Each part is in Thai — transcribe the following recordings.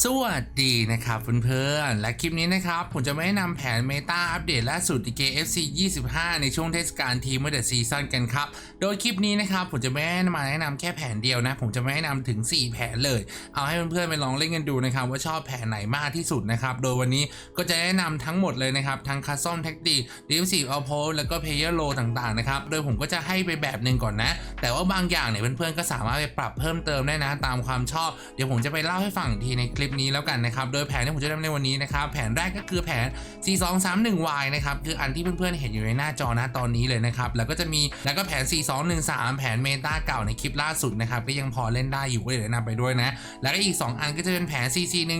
สวัสดีนะครับเพื่อนๆ และคลิปนี้นะครับ ผมจะไม่แนะนำแผนเมตาอัปเดตล่าสุดใน KFC 25 ในช่วงเทศกาลทีมเมื่อเดซีซั่นกันครับ โดยคลิปนี้นะครับ ผมจะไม่มาแนะนำแค่แผนเดียวนะ ผมจะไม่แนะนำถึง 4 แผนเลย เอาให้เพื่อนๆไปลองเล่นกันดูนะครับ ว่าชอบแผนไหนมากที่สุดนะครับ โดยวันนี้ก็จะแนะนำทั้งหมดเลยนะครับ ทั้งคัสซอมแท็กติกดีฟซีออโพแล้วก็เพย์เยอร์โลต่างๆนะครับ โดยผมก็จะให้ไปแบบหนึ่งก่อนนะ แต่ว่าบางอย่างเนี่ยเพื่อนๆก็สามารถไปปรับเพิ่มเติมได้นะตามความชอบ เดี๋ยวผมจะไปเล่าให้ฟังทีในคลิปลิปนี้แล้วกันนะครับ โดยแผนที่ผมจะทำในวันนี้นะครับ แผนแรกก็คือแผน 4231Y นะครับ คืออันที่เพื่อนๆเห็นอยู่ในหน้าจอนะตอนนี้เลยนะครับ แล้วก็จะมีแล้วก็แผน 4213 แผนเมตาเก่าในคลิปล่าสุดนะครับ ก็ยังพอเล่นได้อยู่ก็เดี๋ยวแนะนำไปด้วยนะ แล้วก็อีก 2 อันก็จะเป็นแผน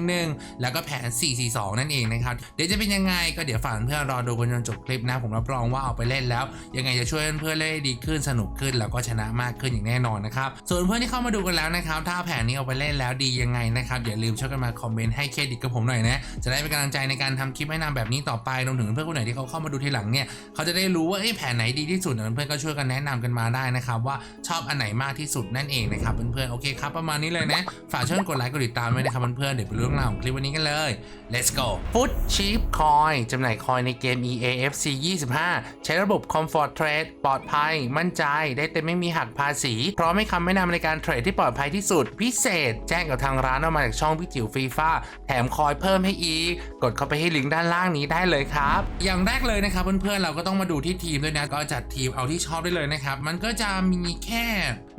4411 แล้วก็แผน 442 นั่นเองนะครับ เดี๋ยวจะเป็นยังไงก็เดี๋ยวฝากเพื่อนรอดูกันจนจบคลิปนะ ผมรับรองว่าเอาไปเล่นแล้ว ยังไงจะช่วยเพื่อนๆเล่นดีขึ้นสนุกขึ้นแล้วก็ชนะมากขึ้นอย่างแน่นอนนะครับส่วนเพื่อนที่เข้ามาดูกันแล้วนะครับถ้าแผนนี้เอาไปเล่นแล้วดียังไงนะครับอย่าลืมช่วยกันมาคอมเมนต์ให้เครดิตกับผมหน่อยนะ จะได้เป็นกำลังใจในการทำคลิปแนะนำแบบนี้ต่อไปรวมถึงเพื่อนคนไหนที่เขาเข้ามาดูทีหลังเนี่ยเขาจะได้รู้ว่าเอ้แผนไหนดีที่สุดเพื่อนๆก็ช่วยกันแนะนำกันมาได้นะครับว่าชอบอันไหนมากที่สุดนั่นเองนะครับเพื่อนๆโอเคครับประมาณนี้เลยนะฝากช่วยกดไลค์กดติดตามไว้นะครับเพื่อนๆเดี๋ยวไปรู้เรื่องราวของคลิปวันนี้กันเลย let's go Foot Cheap Coin จำหน่ายคอยในเกม EAFC 25 ใช้ระบบ Comfort Trade ปลอดภัย มั่นใจ ได้เต็มไม่มีหักภาษี พร้อมให้คำแนะนำในการเทรดที่ปลอดภัยที่สุด พิเศษ แจ้งกับทางร้านออกมาจากช่องพี่จิ๋วฟีฟ่าแถมคอยเพิ่มให้อีก กดเข้าไปที่ลิงก์ด้านล่างนี้ได้เลยครับ อย่างแรกเลยนะครับเพื่อนๆเราก็ต้องมาดูที่ทีมด้วยนะก็จัดทีมเอาที่ชอบได้เลยนะครับ มันก็จะมีแค่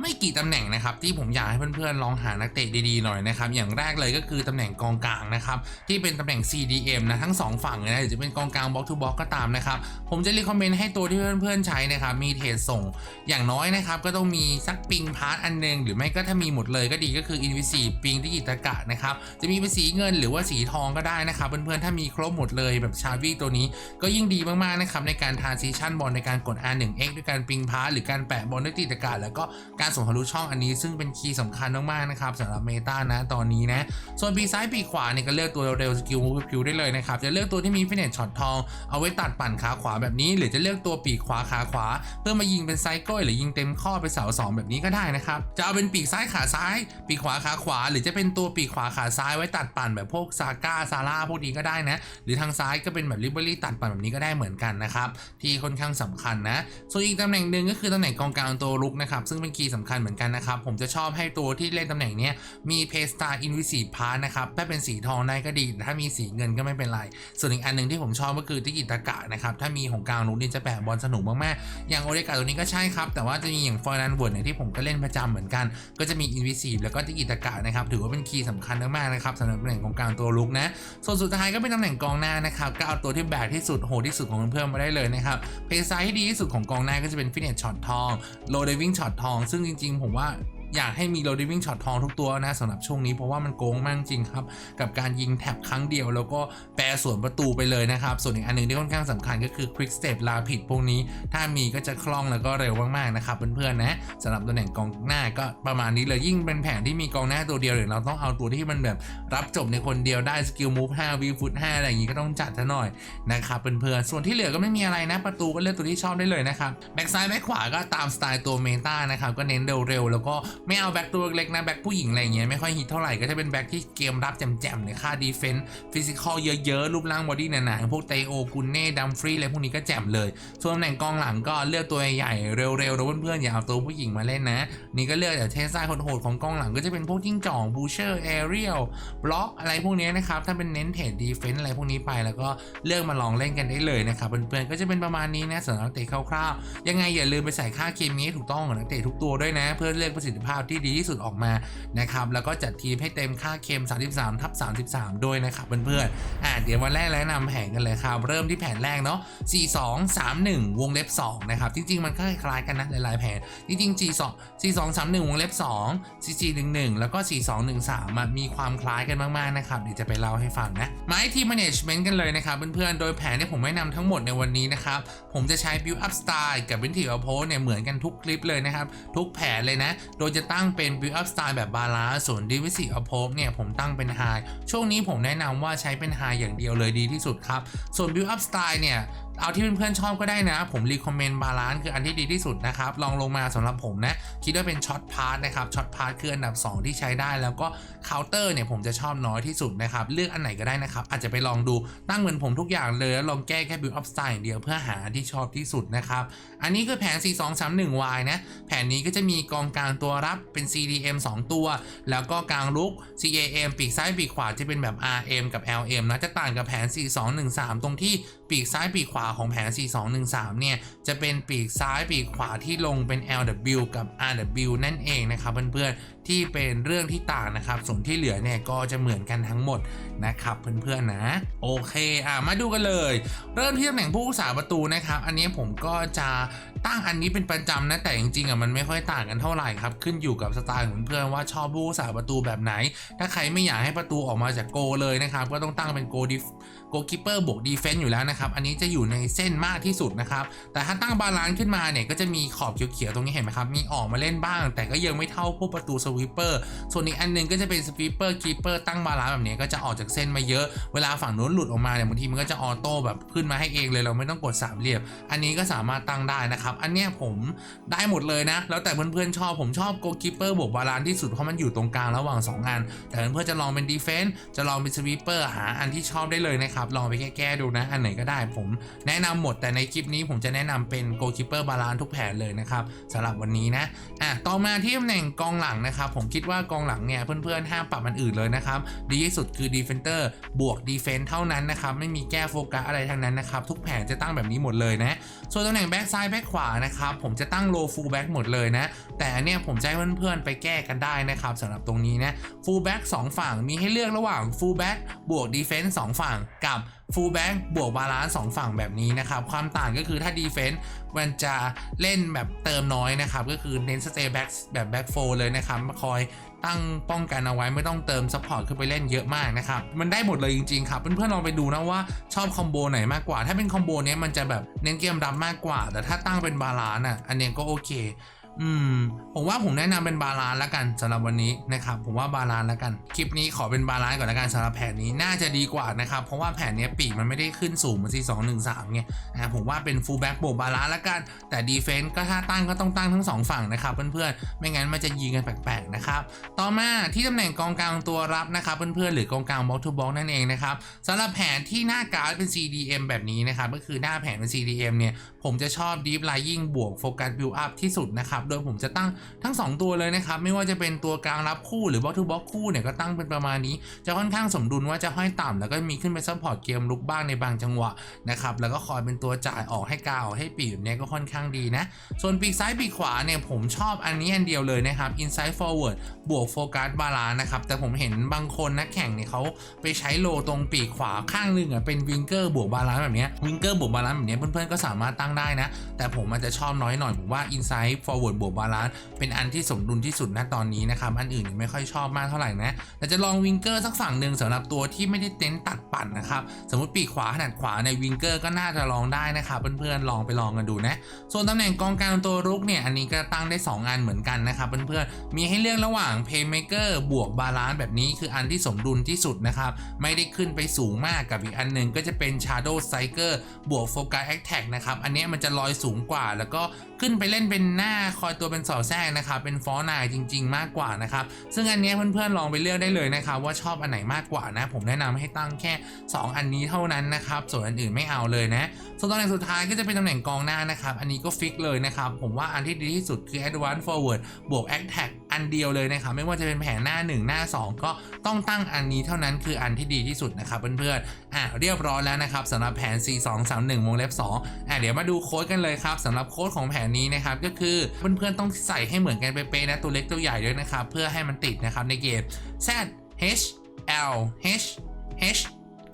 ไม่กี่ตำแหน่งนะครับที่ผมอยากให้เพื่อนๆลองหานักเตะดีๆหน่อยนะครับอย่างแรกเลยก็คือตำแหน่งกองกลางนะครับที่เป็นตำแหน่ง CDM นะทั้ง 2 ฝั่งเลยนะหรือจะเป็นกองกลางบล็อกทูบล็อกก็ตามนะครับผมจะรีคอมเมนต์ให้ตัวที่เพื่อนๆใช้นะครับมีเทรดส่งอย่างน้อยนะครับก็ต้องมีสักปิงพาร์ทอันหนึง หรือไม่ก็ถ้ามีหมดเลยก็ดีก็คือ i n v i s i ปิงที่กิตกะนะครับจะมีเป็นสีเงินหรือว่าสีทองก็ได้นะครับ เพื่อนๆ ถ้ามีครบหมดเลยแบบชาวีตัวนี้ก็ยิ่งดีมากๆนะครับในการทานซีชั่นบอลในการกด R1X ด้วยการปิงพาร์หรือการแปะบอลด้วยติตกะแล้วก็การส่งทะลุช่องอันนี้ ซึ่งเป็นคีย์สำคัญมากๆนะครับสำหรับเมตานะตอนนี้นะส่วนปีซ้ายปีขวาเนี่ยก็เลือกตัวเร็วสกิลมูฟพิวได้เลยนะครับจะเลือกตัวที่มีฟินเนตช็อตทองเอาไว้ตัดปั่นขาขวาแบบนี้ หรือจะเลือกตัวปีกขวาขาขวา เพื่อมายิงเป็นไซโก้หรือยิงเต็มข้อไปเสาสองแบบนี้ก็ได้นะครับจะเอาเป็นปีกซ้ายขาซ้าย ปีกขวาขาขวา หรือจะเป็นตัวปีกขวาขาซ้ายท้ายไว้ตัดปั่นแบบพวกซาก้าซาร่าพวกนี้ก็ได้นะ หรือทางซ้ายก็เป็นแบบลิเบอรี่ตัดปั่นแบบนี้ก็ได้เหมือนกันนะครับ ที่ค่อนข้างสำคัญนะ ส่วนอีกตำแหน่งหนึ่งก็คือตำแหน่งกองกลางตัวลุกนะครับ ซึ่งเป็นคีย์สำคัญเหมือนกันนะครับ ผมจะชอบให้ตัวที่เล่นตำแหน่งนี้มีเพสตาอินวิสีพาร์นะครับถ้าเป็นสีทองได้ก็ดี ถ้ามีสีเงินก็ไม่เป็นไร ส่วนอีกอันหนึ่งที่ผมชอบก็คือที่กิตกะนะครับถ้ามีของกลางลุกนี่จะแปะบอลสนุกมากๆอย่างโอเดกาตัวนี้ก็ใช่ครับแต่ว่าจะมีอย่างฟอร์นันเวิร์ดเนี่ยที่ผมก็เล่นประจำเหมือนกัน ก็จะมีอินวิสีแล้วก็ที่กิตกะนะครับถือว่าเป็นคีย์สำคัญมากๆนะครับสำหรับตำแหน่งของกลางตัวลุกนะ ส่วนสุดท้ายก็เป็นตำแหน่งกองหน้านะครับก็เอาตัวที่แบกที่สุดโหดที่สุดของเพื่อนๆมาได้เลยนะครับเพย์ไซด์ที่ดีที่สุดของกองหน้าก็จะเป็นฟินเนตช็อตทองโลเดวิ่งช็อตทอง ซึ่งจริงๆ ผมว่า อยากให้มีโลเดวิ่งช็อตทองทุกตัวนะสำหรับช่วงนี้เพราะว่ามันโกงมากจริงครับกับการยิงแท็บครั้งเดียว แล้วก็แปรสวนประตูไปเลยนะครับส่วนอีกอันหนึ่งที่ค่อนข้างสำคัญก็คือ Quick Step ลาผิดพวกนี้ ถ้ามีก็จะคล่องแล้วก็เร็วมากๆนะครับเพื่อนๆนะสำหรับตำแหน่งกองหน้าก็ประมาณนี้เลยยิ่งเป็นแผนที่มีกองหน้าตัวเดียวหรือเราต้องเอาตัวที่มันแบบรับจบในคนเดียวได้สกิลมูฟ5วีฟุต5อะไรอย่างงี้ก็ต้องจัดซะหน่อยนะครับเพื่อนๆส่วนที่เหลือก็ไม่มีอะไรนะ ประตูก็เลือกตัวที่ชอบได้เลยนะครับแบ็กซ้ายแบ็กขวาก็ตามสไตล์ตัวเมตานะครับก็เน้นเร็วๆแล้วก็ไม่เอาแบ็กตัวเล็กนะแบ็กผู้หญิงอะไรเงี้ยไม่ค่อยฮิตเท่าไหร่ก็จะเป็นแบ็กที่เกมรับแจ่มๆเนี่ยค่าดีเฟนส์ฟิสิกอลเยอะๆ รูปร่างบอดี้หนาๆพวกเตโอกุนเน่ดัมฟรีอะไรพวกนี้ก็แจ่มเลย ส่วนตำแหน่งกองหลังก็เลือกตัวใหญ่เร็วๆแล้วเพื่อนๆอย่าเอาตัวผู้หญิงมาเล่นนะ นี่ก็เลือกแต่เทสไซโหดๆของกองหลังก็จะเป็นพวกจิ้งจ่อกบูเชอร์แอเรียลบล็อกอะไรพวกนี้นะครับถ้าเป็นเน้นเทรดดีเฟนส์อะไรพวกนี้ไปแล้วก็เลือกมาลองเล่นกันได้เลยนะครับเพื่อนๆก็จะเป็นประมาณนี้นะสำหรับนักเตะคร่าวๆยังไงอย่าลืมไปใส่ค่าเคมีให้ถูกต้องกับนักเตะทุกตัวด้วยนะ เพื่อเลือกประสิทธิภาพที่ดีที่สุดออกมานะครับแล้วก็จัดทีมให้เต็มค่าเคม33ทับ33 ด้วยนะครับเพื่อนๆอ่าเดี๋ยววันแรกแนะนำแผนกันเลยครับเริ่มที่แผนแรกเนาะ4231 วงเล็บ2นะครับจริงๆมันก็คล้ายๆกันนะหลายๆแผนจริงๆ 42 4231 วงเล็บ2 4411 แล้วก็ 4213อะมีความคล้ายกันมากๆนะครับเดี๋ยวจะไปเล่าให้ฟังนะมาให้ทีม management กันเลยนะครับเพื่อนๆโดยแผนที่ผมแนะนำทั้งหมดในวันนี้นะครับผมจะใช้ build up style กับ vintage approach เนี่ยเหมือนกันทุกคลิปเลยนะครับทุกแผนเลยนะ โดยจะตั้งเป็น build up style แบบบาลานซ์ส่วน Divisive approach เนี่ยผมตั้งเป็น high ช่วงนี้ผมแนะนำว่าใช้เป็น high อย่างเดียวเลยดีที่สุดครับ ส่วน build up style เนี่ยเอาที่เพื่อนๆชอบก็ได้นะ ผมรีคอมเมนต์บาลานซ์คืออันที่ดีที่สุดนะครับ ลองลงมาสำหรับผมนะ คิดว่าเป็นช็อตพาร์ทนะครับช็อตพาร์ทคืออันดับ 2 ที่ใช้ได้ แล้วก็เคาน์เตอร์เนี่ยผมจะชอบน้อยที่สุดนะครับ เลือกอันไหนก็ได้นะครับ อาจจะไปลองดูตั้งเหมือนผมทุกอย่างเลยแล้วลองแก้แค่ build up style อย่างเดียวเพื่อหาที่ชอบที่สุดนะครับ อันนี้คือแผน 4231Y นะแผนนี้ก็จะมีกองกลางตัวรับเป็น CDM 2 ตัว แล้วก็กลางลุก CAM ปีกซ้ายปีกขวาจะเป็นแบบ RM กับ LM นะจะต่างกับแผน 4213 ตรงที่ปีกซ้ายปีกขวาของแผน 4213 เนี่ย จะเป็นปีกซ้ายปีกขวาที่ลงเป็น LW กับ RW นั่นเองนะครับเพื่อนๆ ที่เป็นเรื่องที่ต่างนะครับ ส่วนที่เหลือเนี่ยก็จะเหมือนกันทั้งหมดนะครับเพื่อนๆนะ โอเคอะมาดูกันเลย เริ่มที่ตำแหน่งผู้รักษาประตูนะครับ อันนี้ผมก็จะตั้งอันนี้เป็นประจำนะแต่จริงๆอะมันไม่ค่อยต่างกันเท่าไหร่ครับ ขึ้นอยู่กับสไตล์ของเพื่อนว่าชอบผู้รักษาประตูแบบไหน ถ้าใครไม่อยากให้ประตูออกมาจากโกเลยนะครับ ก็ต้องตั้งเป็นโกดิโกคิปเปอร์บวกดีเฟนต์อยู่แล้วนะครับ อันนี้จะอยู่ในเส้นมากที่สุดนะครับ แต่ถ้าตั้งบาลานซ์ขึ้นมาเนี่ยก็จะมีขอบเขียวๆตรงนี้เห็นไหมครับ มีออกมาเล่นบ้าง แต่ก็ยังไม่เท่าพวกประตูสวีปเปอร์ ส่วนอีกอันหนึงก็จะเป็นสวีปเปอร์คีเปอร์ตั้งบาลานซ์แบบนี้ก็จะออกจากเส้นมาเยอะ เวลาฝั่งนู้นหลุดออกมาเนี่ยบางทีมันก็จะออโต้แบบขึ้นมาให้เองเลยเราไม่ต้องกดสามเหลี่ยม อันนี้ก็สามารถตั้งได้นะครับ อันเนี้ยผมได้หมดเลยนะ แล้วแต่เพื่อนๆชอบ ผมชอบโกคิปเปอร์บวกบาลานซ์ที่สุดเพราะมันอยู่ตรงกลางระหว่างสองอัน แต่เพื่อนๆจะลองเป็นดีเฟนส์จะลองเป็นสวีปเปอร์หาอันที่ชอบได้เลยนะครับ ลองไปแก้ๆดูนะ อันไหนก็ได้ผมแนะนำหมดแต่ในคลิปนี้ผมจะแนะนำเป็นโกคิปเปอร์บาลานทุกแผนเลยนะครับสำหรับวันนี้นะอะต่อมาที่ตำแหน่งกองหลังนะครับ ผมคิดว่ากองหลังเนี่ยเพื่อนๆห้ามปรับมันอื่นเลยนะครับ ดีที่สุดคือดีเฟนเตอร์บวกดีเฟนเท่านั้นนะครับ ไม่มีแก้โฟกัสอะไรทั้งนั้นนะครับ ทุกแผนจะตั้งแบบนี้หมดเลยนะ ส่วนตำแหน่งแบ็กซ้ายแบ็กขวานะครับผมจะตั้งโลฟูลแบ็กหมดเลยนะ แต่อันเนี้ยผมจะให้เพื่อนๆไปแก้กันได้นะครับสำหรับตรงนี้นะฟูลแบ็กสองฝั่งมีให้เลือกระหว่างฟูลแบ็กบวกดีเฟนส์สองฝั่งกับ ฟูลแบ็กบวกบาลานซ์สองฝั่งแบบนี้นะครับ ความต่างก็คือถ้าดีเฟนส์มันจะเล่นแบบเติมน้อยนะครับ ก็คือเน้นสเตย์แบ็กแบบแบ็กโฟเลยนะครับคอยตั้งป้องกันเอาไว้ไม่ต้องเติมซัพพอร์ตขึ้นไปเล่นเยอะมากนะครับ มันได้หมดเลยจริงๆครับ เพื่อนๆลองไปดูนะว่าชอบคอมโบไหนมากกว่า ถ้าเป็นคอมโบเนี้ยมันจะแบบเน้นเกมรับมากกว่า แต่ถ้าตั้งเป็นบาลานซ์อะอันเนี้ยก็โอเค อืม ผมว่าผมแนะนำเป็นบาลานแล้วกันสำหรับวันนี้นะครับ ผมว่าบาลานแล้วกัน คลิปนี้ขอเป็นบาลานก่อนล้วกันสำหรับแผนนี้น่าจะดีกว่านะครับ เพราะว่าแผนนี้ปีกมันไม่ได้ขึ้นสูงเหมือนที่สองหนึ่งสามไงอ่าผมว่าเป็นฟูลแบ็กบวกบาลานแล้วกัน แต่ดีเฟนต์ก็ถ้าตั้งก็ต้องตั้งทั้งสองฝั่งนะครับเพื่อนๆ ไม่งั้นมันจะยิงกันแปลกๆนะครับ ต่อมาที่ตำแหน่งกองกลางตัวรับนะครับเพื่อนๆหรือกองกลางบล็อกทูบล็อกนั่นเองนะครับสำหรับแผนที่หน้าการ์ดเป็น CDM แบบนี้นะครับก็คือหน้าแผนเป็น CDM เนี่ยผมจะชอบ Deep Lying บวกโฟกัส Build Up ที่สุดนะครับโดยผมจะตั้งทั้ง 2 ตัวเลยนะครับ ไม่ว่าจะเป็นตัวกลางรับคู่หรือบล็อกทูบล็อกคู่เนี่ยก็ตั้งเป็นประมาณนี้ จะค่อนข้างสมดุลว่าจะห้อยต่ำแล้วก็มีขึ้นไปซัพพอร์ตเกมลุกบ้างในบางจังหวะนะครับแล้วก็คอยเป็นตัวจ่ายออกให้กาวออกให้ปีกแบบเนี้ยก็ค่อนข้างดีนะ ส่วนปีกซ้ายปีกขวาเนี่ยผมชอบอันนี้อันเดียวเลยนะครับ inside forward บวกโฟกัสบาลานะครับแต่ผมเห็นบางคนนักแข่งเนี่ยเขาไปใช้โลตรงปีกขวาข้างหนึงอะเป็นวิงเกอร์บวกบาลานแบบนี้วิงเกอร์บวกบาลานแบบนี้เพื่อนๆก็สามารถตั้งได้นะ แต่ผมอาจจะชอบน้อยหน่อยผมว่า inside forward บวกบาลานซ์เป็นอันที่สมดุลที่สุดณตอนนี้นะครับ อันอื่นยังไม่ค่อยชอบมากเท่าไหร่นะแต่จะลองวิงเกอร์สักฝั่งหนึ่งสำหรับตัวที่ไม่ได้เต้นตัดปั่นนะครับ สมมติปีกขวาขนาดขวาในวิงเกอร์ก็น่าจะลองได้นะครับ เพื่อนๆลองไปลองกันดูนะ ส่วนตำแหน่งกองกลางตัวรุกเนี่ยอันนี้ก็ตั้งได้ 2 อันเหมือนกันนะครับ เพื่อนๆมีให้เลือกระหว่าง Playmaker บวกบาลานซ์แบบนี้คืออันที่สมดุลที่สุดนะครับไม่ได้ขึ้นไปสูงมากกับอีกอันหนึ่งก็จะเป็น Shadow Striker บวก Focus Attack นะครับอันนี้มันจะลอยสูงกว่าแล้วก็ขึ้นไปเล่นเป็นหน้าคอยตัวเป็นสอดแทรกนะครับเป็นฟอนายจริง ๆ มากกว่านะครับซึ่งอันนี้เพื่อนๆลองไปเลือกได้เลยนะครับว่าชอบอันไหนมากกว่านะผมแนะนำให้ตั้งแค่ 2 อันนี้เท่านั้นนะครับส่วนอันอื่นไม่เอาเลยนะส่วนตำแหน่งสุดท้ายก็จะเป็นตำแหน่งกองหน้านะครับอันนี้ก็ฟิกเลยนะครับผมว่าอันที่ดีที่สุดคือ advance Forward บวก Attack อันเดียวเลยนะครับไม่ว่าจะเป็นแผนหน้า 1 หน้า 2 ก็ต้องตั้งอันนี้เท่านั้นคืออันที่ดีที่สุดนะครับเพื่อนๆอะเรียบร้อยแล้วนะครับสำหรับแผน 4 2 3 1วงเล็บ2อะเดี๋ยวมาดูโค้ดกันเลยครับสำหรับโค้ดของแผนนี้นะครับก็คือเพื่อนๆต้องใส่ให้เหมือนกันเป๊ะๆนะตัวเล็กตัวใหญ่ด้วยนะครับเพื่อให้มันติดนะครับในเกม Z H L H H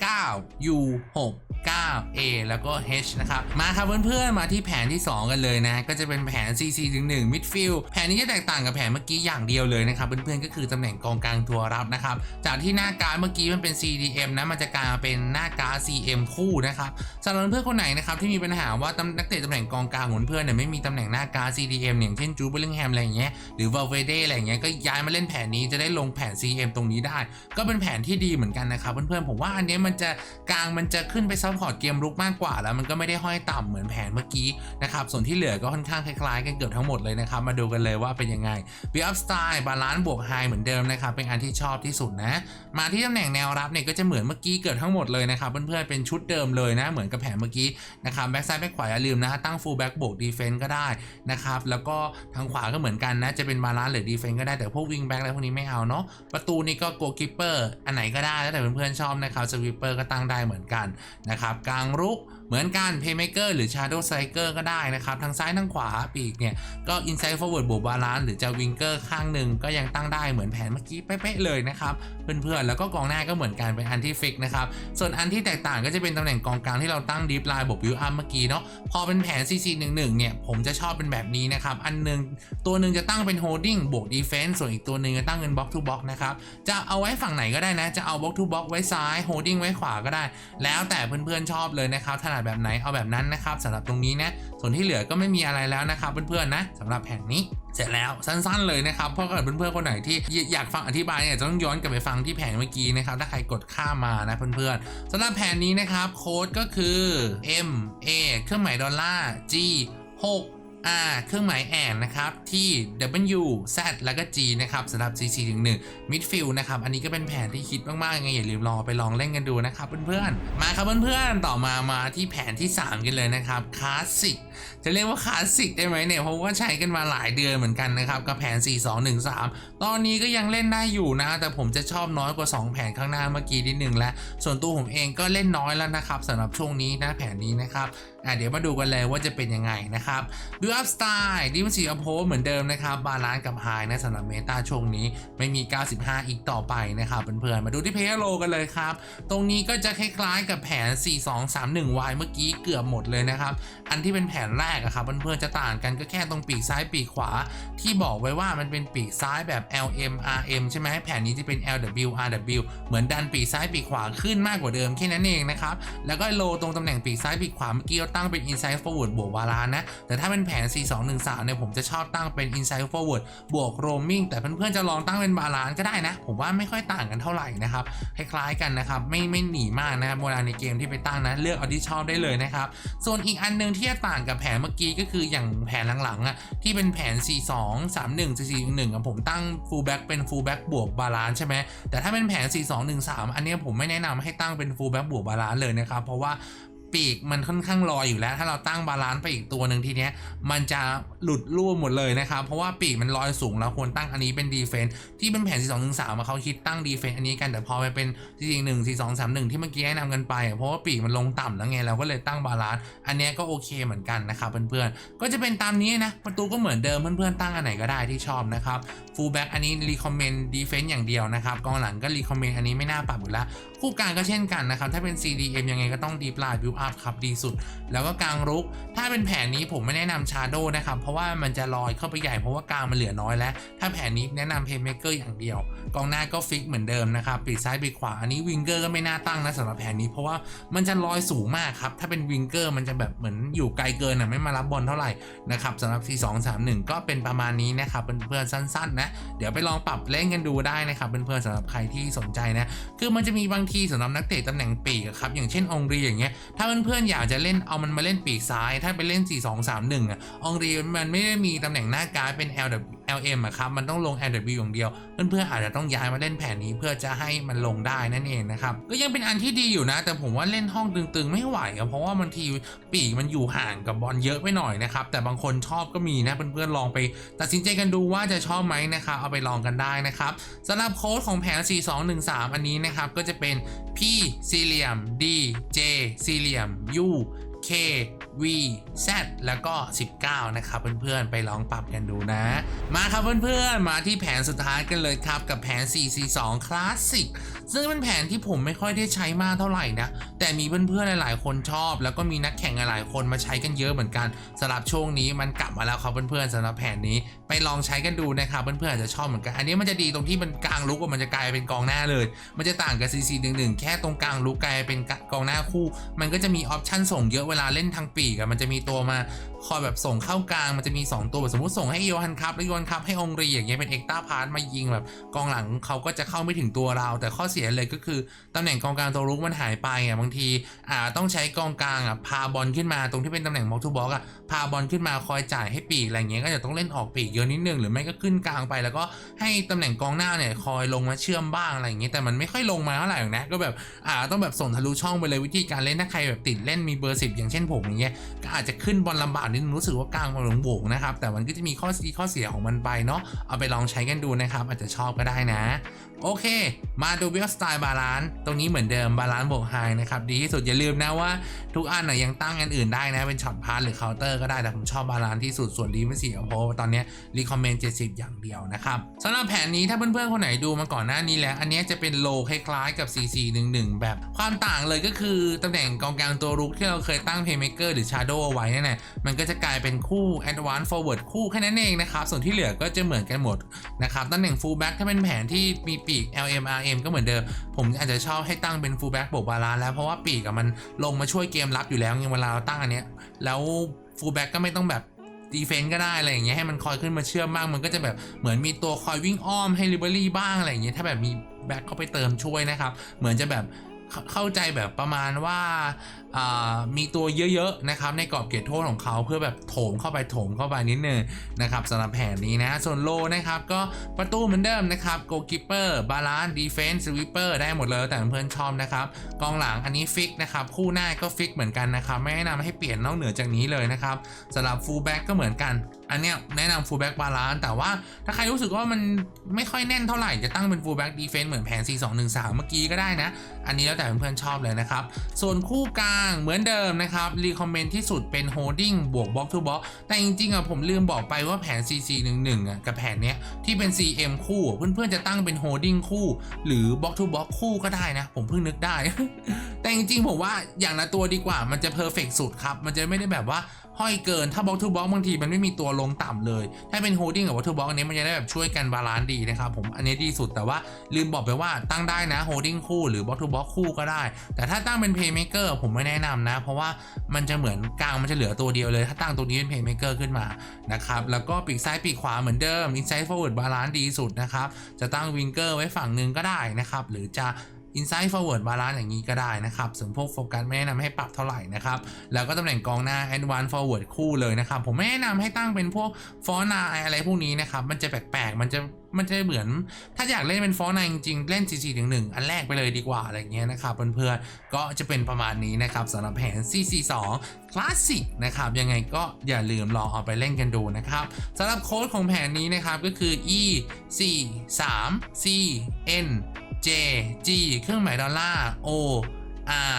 9 U 6 9 A แล้วก็ H นะครับมาครับเพื่อนๆมาที่แผนที่ 2 กันเลยนะ ก็จะเป็นแผน CC ถึง1 Midfield แผนนี้จะแตกต่างกับแผนเมื่อกี้อย่างเดียวเลยนะครับเพื่อนๆก็คือตำแหน่งกองกลางตัวรับนะครับจากที่หน้าการเมื่อกี้มันเป็น CDM นะมันจะกลายมาเป็นหน้าการ CM คู่นะครับสำหรับเพื่อนคนไหนนะครับที่มีปัญหาว่าตนักเตะตำแหน่งกองกลางของเพื่อนเนี่ยไม่มีตำแหน่งหน้าการ CDM อย่างเช่นจูเบลลิงแฮมอะไรอย่างเงี้ยหรือ Valverde อะไรอย่างเงี้ยก็ย้ายมาเล่นแผนนี้จะได้ลงแผน CM ตรงนี้ได้ ก็เป็นแผนที่ดีเหมือนกันนะครับเพื่อนๆผมว่าอันนี้มันจะกลางมันจะขึ้นไปซัพพอร์ตอร์ตเกมลุกมากกว่า แล้วมันก็ไม่ได้ห้อยต่ำเหมือนแผนเมื่อกี้นะครับส่วนที่เหลือก็ค่อนข้างคล้ายๆ กันเกือบทั้งหมดเลยนะครับมาดูกันเลยว่าเป็นยังไง b ีอัพสไตล์บาลานซ์บวกไฮเหมือนเดิมนะครับเป็นอันที่ชอบที่สุดนะ มาที่ตำแหน่งแนวรับเนี่ยก็จะเหมือนเมื่อกี้เกือบทั้งหมดเลยนะครับเพื่อนๆเป็นชุดเดิมเลยนะเหมือนกับแผนเมื่อกี้นะครับแบ็กซ้ายแบ็กขวาอย่าลืมนะตั้งฟูลแบ็กบวกดีเฟนต์ก็ได้นะครับแล้วก็ทางขวาก็เหมือนกันนะจะเป็นบาลานซ์หรือดีเฟนต์ก็ได้แต่พวกวิงแบ็กอะไรพวกนี้ไม่เอาเนาะประตูนี่ก็โกคิปเปอร์อันไหนก็ได้แล้วแต่เพื่อนๆชอบนะครับสวิปเปอร์ก็ตั้งได้เหมือนกันนะครับกลางรุก เหมือนกัน Playmaker หรือ Shadow Striker ก็ได้นะครับ ทางซ้ายทางขวาปีกเนี่ย ก็ Inside Forward บวกบาลานซ์หรือจะ Winger ข้างหนึ่งก็ยังตั้งได้เหมือนแผนเมื่อกี้เป๊ะๆเลยนะครับ เพื่อนๆ แล้วก็กองหน้าก็เหมือนกันเป็นอันที่ฟิกนะครับ ส่วนอันที่แตกต่างก็จะเป็นตำแหน่งกองกลางที่เราตั้ง Deep Line บวก Build Up เมื่อกี้เนาะพอเป็นแผน CC11 เนี่ยผมจะชอบเป็นแบบนี้นะครับอันหนึ่งตัวหนึ่งจะตั้งเป็น Holding บวก Defense ส่วนอีกตัวหนึ่งจะตั้งเป็น Box to Box นะครับจะเอาไว้ฝั่งไหนก็ได้นะจะเอา Box to Box ไว้ซ้าย Holding ไว้ขวาก็ได้ แล้วแต่เพื่อนๆชอบเลยนะครับถนัดแบบไหนเอาแบบนั้นนะครับสำหรับตรงนี้นะส่วนที่เหลือก็ไม่มีอะไรแล้วนะครับเพื่อนๆนะสำหรับแผนนี้เสร็จแล้วสั้นๆเลยนะครับเพราะเกิดเพื่อนๆคนไหนที่อยากฟังอธิบายเนี่ยจะต้องย้อนกลับไปฟังที่แผนเมื่อกี้นะครับถ้าใครกดข้ามมานะเพื่อนๆสำหรับแผนนี้นะครับโค้ดก็คือ M A เครื่องหมายดอลลาร์ G 6 R เครื่องหมายแอนนะครับที่ W Z แล้วก็ G นะครับสำหรับ CC 1 1 Midfield นะครับอันนี้ก็เป็นแผนที่คิดมากๆยังไงอย่าลืมลองไปลองเล่นกันดูนะครับเพื่อนๆมาครับเพื่อนๆต่อมามาที่แผนที่ 3 กันเลยนะครับคลาสสิกจะเรียกว่าคลาสสิกได้ไหมเนี่ยเพราะว่าใช้กันมาหลายเดือนเหมือนกันนะครับกับแผน 4 2 1 3 ตอนนี้ก็ยังเล่นได้อยู่นะแต่ผมจะชอบน้อยกว่า 2 แผนข้างหน้าเมื่อกี้นิดหนึ่งแล้วส่วนตัวผมเองก็เล่นน้อยแล้วนะครับสำหรับช่วงนี้นะแผนนี้นะครับอะเดี๋ยวมาดูกันเลยว่าจะเป็นยังไงนะครับ Build Up Style ดิมันสีอโพเหมือนเดิมนะครับ บาลานซ์กับไฮนะสำหรับเมตาช่วงนี้ไม่มี 95 อีกต่อไปนะครับเพื่อนๆมาดูที่เพย์โลกันเลยครับ ตรงนี้ก็จะคล้ายๆกับแผน 4231Y เมื่อกี้เกือบหมดเลยนะครับ อันที่เป็นแผนแรกอะครับเพื่อนๆจะต่างกันก็แค่ตรงปีกซ้ายปีกขวา ที่บอกไว้ว่ามันเป็นปีกซ้ายแบบ LM RM ใช่ไหมแผนนี้จะเป็น LW RW เหมือนดันปีกซ้ายปีกขวาขึ้นมากกว่าเดิมแค่นั้นเองนะครับแล้วก็โลตรงตำแหน่งปีกซ้ายปีกขวาเมื่อกี้ตั้งเป็น inside forward บวกบาลานนะ แต่ถ้าเป็นแผน 4213 เนี่ย ผมจะชอบตั้งเป็น inside forward บวก roaming แต่เพื่อนๆจะลองตั้งเป็นบาลานก็ได้นะ ผมว่าไม่ค่อยต่างกันเท่าไหร่นะครับ คล้ายๆกันนะครับ ไม่ไม่หนีมากนะครับเวลาในเกมที่ไปตั้งนะเลือกเอาที่ชอบได้เลยนะครับ ส่วนอีกอันหนึงที่จะต่างกับแผนเมื่อกี้ก็คืออย่างแผนหลังๆอะที่เป็นแผน 4231 4411อะผมตั้ง full back เป็น full back บวกบาลานใช่ไหมแต่ถ้าเป็นแผน 4213 อันนี้ผมไม่แนะนำให้ตั้งเป็น full back บวกบาลานเลยนะครับเพราะว่า ปีกมันค่อนข้างลอยอยู่แล้ว ถ้าเราตั้งบาลานซ์ไปอีกตัวหนึ่งทีเนี้ย มันจะหลุดรั่วหมดเลยนะครับ เพราะว่าปีกมันลอยสูงเราควรตั้งอันนี้เป็นดีเฟนส์ที่เป็นแผน 4 2 1 3เขาคิดตั้งดีเฟนส์อันนี้กันแต่พอไปเป็น4 1 1 4 2 3 1 ที่เมื่อกี้แนะนำกันไป เพราะว่าปีกมันลงต่ำแล้วไงเราก็เลยตั้งบาลานซ์อันนี้ก็โอเคเหมือนกันนะครับเพื่อนๆก็จะเป็นตามนี้นะประตูก็เหมือนเดิมเพื่อนๆตั้งอันไหนก็ได้ที่ชอบนะครับฟูลแบ็กอันนี้รีคอมเมนต์ดีเฟนส์อย่างเดียวนะครับกองหลังก็รีคอมเมนต์อันนี้ไม่น่าปรับอยู่แล้วคู่กลางก็เช่นกันนะครับถ้าเป็น CDM ยังไงก็ต้อง Deep Line Build Up ครับดีสุด แล้วก็กลางรุก ถ้าเป็นแผนนี้ผมไม่แนะนำ Shadow นะครับ เพราะว่ามันจะลอยเข้าไปใหญ่เพราะว่ากลางมันเหลือน้อยแล้ว ถ้าแผนนี้แนะนำ Playmaker อย่างเดียว กองหน้าก็ฟิกเหมือนเดิมนะครับปีกซ้ายปีกขวา อันนี้วิงเกอร์ก็ไม่น่าตั้งนะสำหรับแผนนี้เพราะว่ามันจะลอยสูงมากครับถ้าเป็นวิงเกอร์มันจะแบบเหมือนอยู่ไกลเกินอะไม่มารับบอลเท่าไหร่นะครับสำหรับ4 2 3 1 ก็เป็นประมาณนี้นะครับเพื่อนๆสั้นๆนะเดี๋ยวไปลองปรับเล่นกันดูได้นะครับเพื่อนๆสำหรับใครที่สนใจนะคือมันจะมีบางทีสำหรับนักเตะตำแหน่งปีกครับอย่างเช่นองรีอย่างเงี้ยถ้าเพื่อนๆอยากจะเล่นเอามันมาเล่นปีกซ้าย ถ้าไปเล่น 4 2 3 1อะองรีมันไม่ได้มีตำแหน่งหน้าการเป็น L LM อะครับมันต้องลง LW อย่างเดียว เพื่อนๆอาจจะต้องย้ายมาเล่นแผนนี้เพื่อจะให้มันลงได้นั่นเองนะครับก็ยังเป็นอันที่ดีอยู่นะ แต่ผมว่าเล่นห้องตึงๆไม่ไหวอะเพราะว่าบางทีปีกมันอยู่ห่างกับบอลเยอะไปหน่อยนะครับแต่บางคนชอบก็มีนะเพื่อนๆลองไป ตัดสินใจกันดูว่าจะชอบไหมนะครับเอาไปลองกันได้นะครับสำหรับโค้ดของแผน 4213 อันนี้นะครับก็จะเป็น P สี่เหลี่ยม D J สี่เหลี่ยม U K V Z แล้วก็ 19 นะครับเพื่อนๆ ไปลองปรับกันดูนะ มาครับเพื่อนๆ มาที่แผนสุดท้ายกันเลยครับ กับแผน 442 Classic ซึ่งเป็นแผนที่ผมไม่ค่อยได้ใช้มากเท่าไหร่นะ แต่มีเพื่อนๆ หลายๆ คนชอบ แล้วก็มีนักแข่งหลายๆ คนมาใช้กันเยอะเหมือนกันสำหรับช่วงนี้มันกลับมาแล้วครับเพื่อนๆสำหรับแผนนี้ไปลองใช้กันดูนะครับเพื่อนๆอาจจะชอบเหมือนกัน อันนี้มันจะดีตรงที่มันกลางลุกว่ามันจะกลายเป็นกองหน้าเลย มันจะต่างกับ CC 1 1แค่ตรงกลางลุกกลายเป็นกองหน้าคู่ มันก็จะมีออปชั่นส่งเยอะเวลาเล่นทางปีกอะมันจะมีตัวมา คอยแบบส่งเข้ากลางมันจะมี 2 ตัวแบบสมมติส่งให้โยฮันครับแล้วโยฮันครับให้องรีอย่างเงี้ยเป็นเอ็กต้าพาร์มายิงแบบกองหลังเขาก็จะเข้าไม่ถึงตัวเรา แต่ข้อเสียเลยก็คือตำแหน่งกองกลางตัวรุกมันหายไปอะบางทีอ่าต้องใช้กองกลางอะพาบอลขึ้นมาตรงที่เป็นตำแหน่งบล็อกทูบล็อกอะพาบอลขึ้นมาคอยจ่ายให้ปีกอะไรเงี้ยก็จะต้องเล่นออกปีกเยอะนิดนึงหรือไม่ก็ขึ้นกลางไป แล้วก็ให้ตำแหน่งกองหน้าเนี่ยคอยลงมาเชื่อมบ้างอะไรเงี้ยแต่มันไม่ค่อยลงมาเท่าไหร่หรอกนะก็แบบอ่าต้องแบบส่งทะลุช่องไปเลยวิธีการเล่นถ้าใครแบบติดเล่นมีเบอร์สิบอย่างเช่นผมอย่างเงี้ยก็อาจจะขึ้นบอลลำบากนิดนึงรู้สึกว่ากลางมันหลงโบงนะครับ แต่มันก็จะมีข้อดีข้อเสียของมันไปเนาะเอาไปลองใช้กันดูนะครับ อาจจะชอบก็ได้นะ โอเค มาดูเวลสไตล์บาลานซ์ตรงนี้เหมือนเดิมบาลานซ์บวกไฮนะครับดีที่สุดอย่าลืมนะว่าทุกอันนะยังตั้งอันอื่นได้นะ เป็นช็อตพาร์หรือเคาน์เตอร์ก็ได้แต่ผมชอบบาลานซ์ที่สุดส่วนดีไม่เสียเพราะว่าตอนนี้รีคอมเมนต์70อย่างเดียวนะครับสำหรับแผนนี้ถ้าเพื่อนๆคนไหนดูมาก่อนหน้านี้แล้ว อันนี้จะเป็นโลคล้ายๆกับ CC11 แบบความต่างเลยก็คือตำแหน่งกองกลางตัวรุกที่เราเคยตั้ง Playmaker หรือ Shadow เอาไว้นี่ยนะมันก็จะกลายเป็นคู่ Advanced Forward คู่แค่นั้นเองนะครับ ส่วนที่เหลือก็จะเหมือนกันหมดนะครับตำแหน่ง Fullback ถ้าเป็นแผนที่มีปีก LMRM ก็เหมือนเดิม ผมอาจจะชอบให้ตั้งเป็น Fullback บวกบาลานแล้วเพราะว่าปีกมันลงมาช่วยเกมรับอยู่แล้วเวลาเราตั้งอันเนี้ยแล้ว Fullback ก็ไม่ต้องแบบดีเฟนต์ก็ได้อะไรอย่างเงี้ยให้มันคอยขึ้นมาเชื่อมบ้างมันก็จะแบบเหมือนมีตัวคอยวิ่งอ้อมให้ลิเบอรี่บ้างอะไรอย่างเงี้ยถ้าแบบมีแบ็คเข้าไปเติมช่วยนะครับ เหมือนจะแบบ เข้าใจแบบประมาณว่าามีตัวเยอะๆนะครับในกรอบเขตโทษของเขาเพื่อแบบโถมเข้าไปโถมเข้าไปนิดนึงนะครับสำหรับแผนนี้นะส่วนโลนะครับก็ประตูเหมือนเดิมนะครับโกกิปเปอร์บาลานซ์ดีเฟนส์สวิปเปอร์ได้หมดเลยแต่เพื่อนชอบนะครับกองหลังอันนี้ฟิกนะครับคู่หน้าก็ฟิกเหมือนกันนะครับไม่แนะนำให้เปลี่ยนนอกเหนือจากนี้เลยนะครับสำหรับฟูลแบ็กก็เหมือนกันอันเนี้ยแนะนำ full back balance แต่ว่าถ้าใครรู้สึกว่ามันไม่ค่อยแน่นเท่าไหร่จะตั้งเป็น full back defense เหมือนแผน 4 2 1 3 เมื่อกี้ก็ได้นะ อันนี้แล้วแต่เพื่อนๆชอบเลยนะครับ ส่วนคู่กลางเหมือนเดิมนะครับรีคอมเมนท์ที่สุดเป็นโฮดดิ้งบวกบล็อกทูบล็อกแต่จริงๆอะผมลืมบอกไปว่าแผน CC 1 1อะกับแผนเนี้ยที่เป็น CM คู่เพื่อนๆจะตั้งเป็นโฮดดิ้งคู่ หรือบล็อกทูบล็อกคู่ก็ได้นะ ผมเพิ่งนึกได้ แต่จริงๆผมว่าอย่างละตัวดีกว่ามันจะเพอร์เฟกสุดครับมันจะไม่ได้แบบว่า ห้อยเกิน ถ้า box to box บางทีมันไม่มีตัวลงต่ำเลย ถ้าเป็น holding กับ box to box อันนี้มันจะได้แบบช่วยกันบาลานซ์ดีนะครับผมอันนี้ดีสุดแต่ว่าลืมบอกไปว่าตั้งได้นะ holding คู่หรือ box to box คู่ก็ได้ แต่ถ้าตั้งเป็น playmaker ผมไม่แนะนำนะ เพราะว่ามันจะเหมือนกลางมันจะเหลือตัวเดียวเลย ถ้าตั้งตัวนี้เป็น playmaker ขึ้นมานะครับแล้วก็ปีกซ้ายปีกขวาเหมือนเดิม inside forward balance ดีสุดนะครับจะตั้ง winger ไว้ฝั่งหนึ่งก็ได้นะครับหรือจะ Inside Forward Balance อย่างนี้ก็ได้นะครับ ส่วนพวกโฟกัสไม่แนะนำให้ปรับเท่าไหร่นะครับ แล้วก็ตำแหน่งกองหน้า Advanced Forward คู่เลยนะครับ ผมไม่แนะนำให้ตั้งเป็นพวกฟอนนาอะไรพวกนี้นะครับ มันจะแปลกๆ มันจะมันจะเหมือน ถ้าอยากเล่นเป็นฟอนนาจริงๆ เล่น CC ถึงหนึ่งอันแรกไปเลยดีกว่าอะไรเงี้ยนะครับเพื่อนๆ ก็จะเป็นประมาณนี้นะครับสำหรับแผน CC2 Classic นะครับ ยังไงก็อย่าลืมลองเอาไปเล่นกันดูนะครับสำหรับโค้ดของแผนนี้นะครับก็คือ E 4 3 C N J G เครื่องหมายดอลลาร์ O R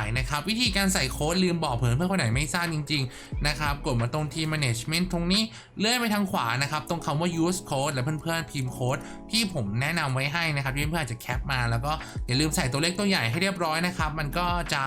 Y นะครับ วิธีการใส่โค้ดลืมบอกเผื่อเพื่อนคนไหนไม่ทราบจริง ๆ นะครับ กดมาตรงที่ management ตรงนี้ เลื่อนไปทางขวานะครับ ตรงคำว่า use code และเพื่อนๆ พิมพ์โค้ดที่ผมแนะนำไว้ให้นะครับที่เพื่อนๆอาจจะแคปมาแล้วก็อย่าลืมใส่ตัวเลขตัวใหญ่ให้เรียบร้อยนะครับ มันก็จะ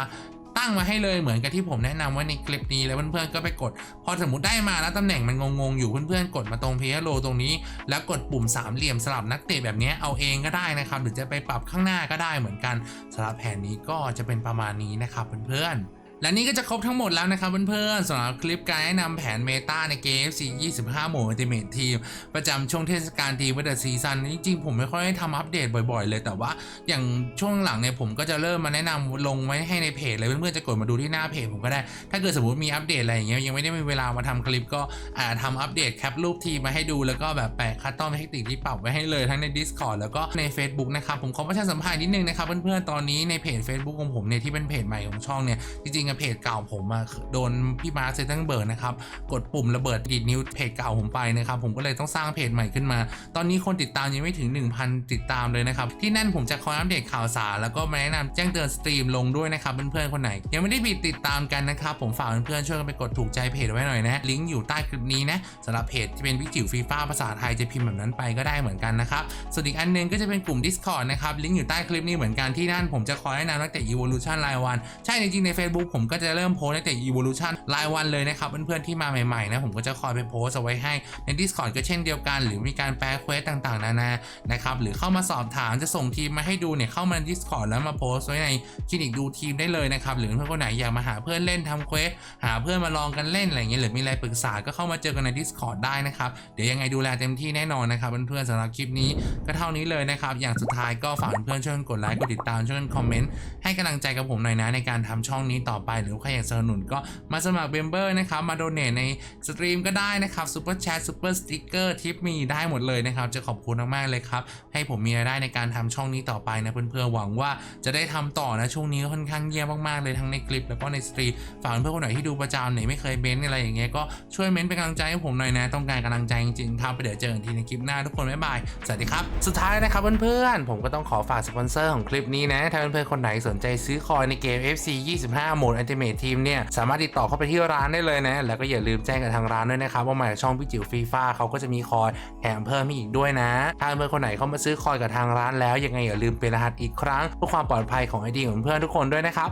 ตั้งมาให้เลยเหมือนกับที่ผมแนะนำไว้ในคลิปนี้แล้วเพื่อนๆก็ไปกด พอสมมติได้มาแล้วตำแหน่งมันงงๆอยู่เพื่อนๆกดมาตรงเพย์โลตรงนี้ แล้วกดปุ่มสามเหลี่ยมสลับนักเตะแบบนี้เอาเองก็ได้นะครับหรือจะไปปรับข้างหน้าก็ได้เหมือนกันสำหรับแผนนี้ก็จะเป็นประมาณนี้นะครับเพื่อนๆ และนี่ก็จะครบทั้งหมดแล้วนะครับเพื่อนๆสำหรับคลิปการแนะนำแผนเมตาในเกม FC 25หมู่ Ultimate Team ประจำช่วงเทศกาลทีมวัตซีซันจริงๆ ผมไม่ค่อยได้ทำอัปเดตบ่อยๆ เลยแต่ว่าอย่างช่วงหลังเนี่ยผมก็จะเริ่มมาแนะนำลงไว้ให้ในเพจเลยเพื่อนๆ จะกดมาดูที่หน้าเพจผมก็ได้ ถ้าเกิดสมมติมีอัปเดตอะไรอย่างเงี้ยยังไม่ได้มีเวลามาทำคลิปก็อาจทำอัปเดตแคปรูปทีมมาให้ดูแล้วก็แบบแปะคัตตอมเทคนิคที่ปรับไว้ให้เลยทั้งใน Discord แล้วก็ใน Facebook นะครับผมขอประชาสัมพันธ์นิดนึงนะครับเพื่อนๆตอนนี้ในเพจ Facebook ของผมเนี่ยที่เป็นเพจใหม่ของช่องเนี่ยจริงๆอะเพจเก่าผมอะโดนพี่มาร์คเซตันเบิร์ดนะครับกดปุ่มระเบิดดีดนิ้วเพจเก่าผมไปนะครับผมก็เลยต้องสร้างเพจใหม่ขึ้นมา ตอนนี้คนติดตามยังไม่ถึง 1,000 ติดตามเลยนะครับที่นั่นผมจะคอยอัปเดตข่าวสารแล้วก็มาแนะนำแจ้งเตือนสตรีมลงด้วยนะครับเพื่อนๆคนไหน ยังไม่ได้ปิดติดตามกันนะครับผมฝากเพื่อนๆช่วยกันไปกดถูกใจเพจไว้หน่อยนะลิงก์อยู่ใต้คลิปนี้นะสำหรับเพจที่เป็นวิจิวฟีฟ่าภาษาไทยจะพิมพ์แบบนั้นไปก็ได้เหมือนกันนะครับส่วนอีกอันหนึงก็จะเป็นกลุ่ม Discord นะครับลิงก์อยู่ใต้คลิปนี้เหมือนกันที่นั่นผมจะคอยแนะนำนักเตะ Evolution รายวัน ใช่จริงๆใน Facebook ผมผมก็จะเริ่มโพสต์ตั้งแต่ evolution รายวันเลยนะครับเพื่อนๆที่มาใหม่ๆนะผมก็จะคอยไปโพสเอาไว้ให้ใน Discord ก็เช่นเดียวกัน หรือมีการแปลเควสต่างๆ นานานะครับหรือเข้ามาสอบถามจะส่งทีมมาให้ดูเนี่ยเข้ามาใน Discord แล้วมาโพสไว้ในคลินิกดูทีมได้เลยนะครับหรือเพื่อนคนไหนอยากมาหาเพื่อนเล่นทำเควสหาเพื่อนมาลองกันเล่นอะไรเงี้ยหรือมีอะไรปรึกษาก็เข้ามาเจอกันใน Discord ได้นะครับเดี๋ยวยังไงดูแลเต็มที่แน่นอนนะครับเพื่อนๆสำหรับคลิปนี้ก็เท่านี้เลยนะครับอย่างสุดท้ายก็ฝากเพื่อนๆช่วยกันกดไลค์กดติดตามช่วยกันคอมเมนต์ให้กำลังใจกับผมหน่อยนะในการทำช่องนี้ต่อไป หรือใครอยากสนับสนุนก็มาสมัครเบมเบอร์นะครับ มาโดเนทในสตรีมก็ได้นะครับซูเปอร์แชทซูเปอร์สติ๊กเกอร์ทิปมีได้หมดเลยนะครับ จะขอบคุณมากๆเลยครับ ให้ผมมีรายได้ในการทำช่องนี้ต่อไปนะเพื่อนๆหวังว่าจะได้ทำต่อนะช่วงนี้ค่อนข้างเยี่ยมมากๆเลยทั้งในคลิปแล้วก็ในสตรีมฝากเพื่อนคนไหนที่ดูประจำไหนไม่เคยเม้นอะไรอย่างเงี้ยก็ช่วยเม้นเป็นกำลังใจให้ผมหน่อยนะ ต้องการกำลังใจจริงๆครับไปเดี๋ยวเจอกันทีในคลิปหน้าทุกคนบ๊ายบายสวัสดีครับสุดท้ายนะครับเพื่อนๆผมก็ต้องขอฝากสปอนเซอร์ของคลิปนี้นะถ้าเพื่อนๆคนไหนสนใจซื้อคอยในเกม FC 25โหมด Ultimate Team เนี่ยสามารถติดต่อเข้าไปที่ร้านได้เลยนะ แล้วก็อย่าลืมแจ้งกับทางร้านด้วยนะครับว่ามาจากช่องพี่จิ๋วฟีฟ่าเขาก็จะมีคอยแถมเพิ่มให้อีกด้วยนะถ้าเพื่อนๆคนไหนเข้ามาซื้อคอยกับทางร้านแล้วยังไงอย่าลืมเป็นรหัสอีกครั้งเพื่อความปลอดภัยของไอดีของเพื่อนทุกคนด้วยนะครับ